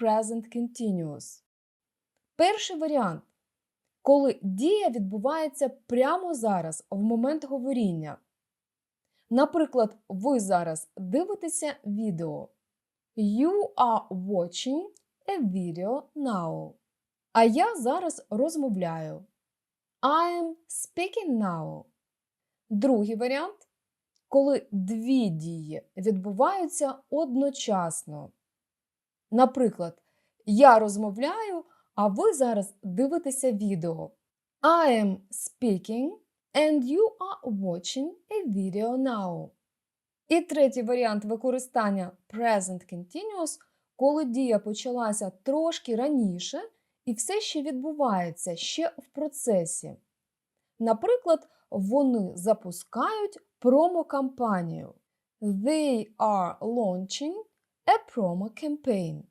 present continuous. Перший варіант коли дія відбувається прямо зараз, в момент говоріння. Наприклад, ви зараз дивитеся відео. You are watching a video now. А я зараз розмовляю. I am speaking now. Другий варіант коли дві дії відбуваються одночасно. Наприклад, я розмовляю, а ви зараз дивитеся відео. I am speaking and you are watching a video now. І третій варіант використання present continuous, коли дія почалася трошки раніше і все ще відбувається ще в процесі. Наприклад, вони запускають промокампанію. They are launching a promo campaign.